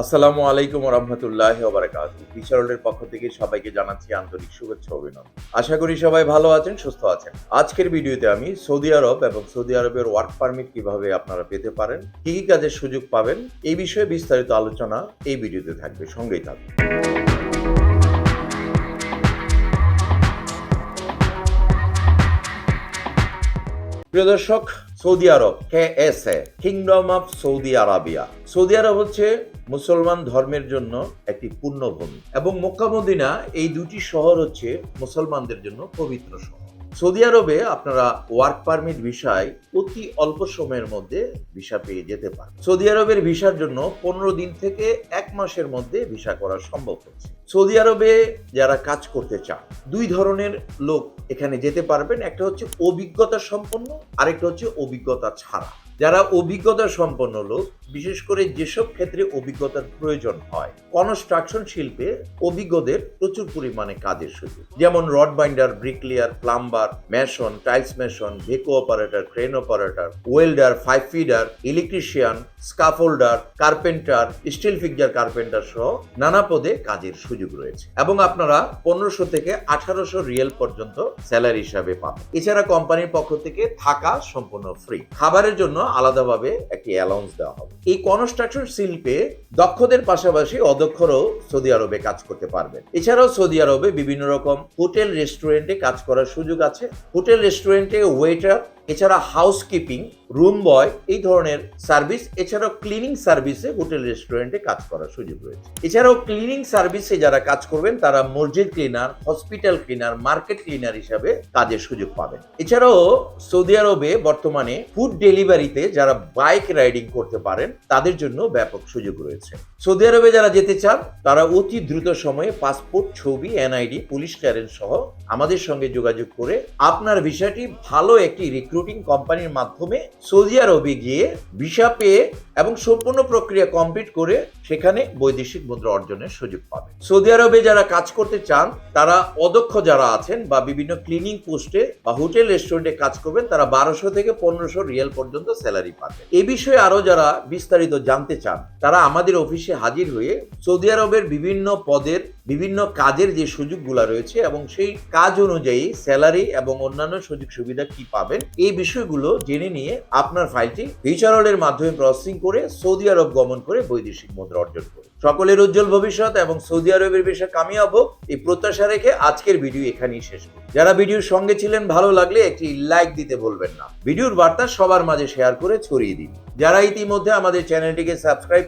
আসসালামু আলাইকুম রহমতুল্লাহ বারাকাত বিচারলের পক্ষ থেকে সবাইকে জানাচ্ছি আন্তরিক শুভেচ্ছা অভিনন্দন। আশা করি সবাই ভালো আছেন, সুস্থ আছেন। আজকের ভিডিওতে আমি সৌদি আরব এবং সৌদি আরবের ওয়ার্ক পারমিট কীভাবে আপনারা পেতে পারেন, কি কি কাজের সুযোগ পাবেন, এই বিষয়ে বিস্তারিত আলোচনা এই ভিডিওতে থাকবে, সঙ্গেই থাকবে প্রিয় দর্শক, Saudi Arab, K S A kingdom of Saudi Arabia Saudi আরব হচ্ছে মুসলমান ধর্মের জন্য একটি পুণ্যভূমি এবং মক্কা, মদিনা এই দুটি শহর হচ্ছে মুসলমানদের জন্য পবিত্র শহর। সৌদি আরবে আপনারা ওয়ার্ক পারমিট ভিসায় অতি অল্প সময়ের মধ্যে ভিসা পেয়ে যেতে পারেন সৌদি আরবের ভিসার জন্য পনেরো দিন থেকে এক মাসের মধ্যে ভিসা করা সম্ভব হচ্ছে। সৌদি আরবে যারা কাজ করতে চান, দুই ধরনের লোক এখানে যেতে পারবেন। একটা হচ্ছে অভিজ্ঞতা সম্পন্ন, আরেকটা হচ্ছে অভিজ্ঞতা ছাড়া। যারা অভিজ্ঞতা সম্পন্ন লোক, বিশেষ করে যেসব ক্ষেত্রে অভিজ্ঞতার প্রয়োজন হয় কনস্ট্রাকশন শিল্পে অভিজ্ঞদের প্রচুর পরিমাণে কাজের সুযোগ। যেমন rod binder bricklayer plumber mason tiles mason ভেকো operator crane operator welder pipe fitter electrician scaffolder carpenter steel fixer carpenter সহ নানা পদে কাজের সুযোগ রয়েছে। এবং আপনারা পনেরোশো থেকে আঠারোশো রিয়েল পর্যন্ত স্যালারি হিসাবে পাবেন। এছাড়া কোম্পানির পক্ষ থেকে থাকা সম্পূর্ণ ফ্রি খাবারের জন্য আলাদাভাবে একটি অ্যালাউন্স দেওয়া হবে। এই কনস্ট্রাকশন শিল্পে দক্ষদের পাশাপাশি অদক্ষরাও সৌদি আরবে কাজ করতে পারবেন। এছাড়াও সৌদি আরবে বিভিন্ন রকম হোটেল, রেস্টুরেন্টে কাজ করার সুযোগ আছে। হোটেল, রেস্টুরেন্টে ওয়েটার এছাড়া হাউসকিপিং রুম বয়, এই ধরনের সার্ভিস, এছাড়াও ক্লিনিং সার্ভিসে হোটেল, রেস্টুরেন্টে কাজ করার সুযোগ রয়েছে। এছাড়াও ক্লিনিং সার্ভিসে যারা কাজ করবেন, তারা মসজিদ cleaner, hospital cleaner, market cleaner হিসাবে কাজের সুযোগ পাবেন। এছাড়াও সৌদি আরবে বর্তমানে ফুড ডেলিভারিতে যারা বাইক রাইডিং করতে পারেন, তাদের জন্য ব্যাপক সুযোগ রয়েছে। সৌদি আরবে যারা যেতে চান, তারা অতি দ্রুত সময়ে পাসপোর্ট, ছবি, এনআইডি, পুলিশ ক্লিয়ারেন্স সহ আমাদের সঙ্গে যোগাযোগ করে আপনার ভিসাটি ভালো একটি রিক্রুটিং কোম্পানির মাধ্যমে সৌদি আরবে গিয়ে ভিসা পেয়ে এবং সম্পূর্ণ প্রক্রিয়া কমপ্লিট করে সেখানে বৈদেশিক মুদ্রা অর্জনের সুযোগ পাবে। সৌদি আরবে যারা কাজ করতে চান, তারা অদক্ষ যারা আছেন বা বিভিন্ন ক্লিনিং পোস্টে বা হোটেল রেস্টুরেন্টে কাজ করবেন, তারা বারোশো থেকে পনেরোশো রিয়াল পর্যন্ত স্যালারি পাবে এ বিষয়ে আরও যারা বিস্তারিত জানতে চান তারা আমাদের অফিসে হাজির হয়ে সৌদি আরবের বিভিন্ন পদের, বিভিন্ন কাজের যে সুযোগগুলো রয়েছে এবং সেই কাজ অনুযায়ী স্যালারি এবং অন্যান্য সুযোগ সুবিধা কি পাবেন, এই বিষয়গুলো জেনে নিয়ে আপনার ফাইলটি ভিচারলের মাধ্যমে প্রসেসিং করে সৌদি আরব গমন করে বৈদেশিক মুদ্রা অর্জন করুন। সকলের উজ্জ্বল ভবিষ্যৎ এবং সৌদি আরবের বিষয়ে কামিয়াব, এই প্রত্যাশা রেখে আজকের ভিডিও এখানেই শেষ করি যারা ভিডিওর সঙ্গে ছিলেন, ভালো লাগলে একটি লাইক দিতে বলবেন না। ভিডিওর বার্তা সবার মাঝে শেয়ার করে ছড়িয়ে দিন। যারা ইতিমধ্যে আমাদের চ্যানেলটিকে সাবস্ক্রাইব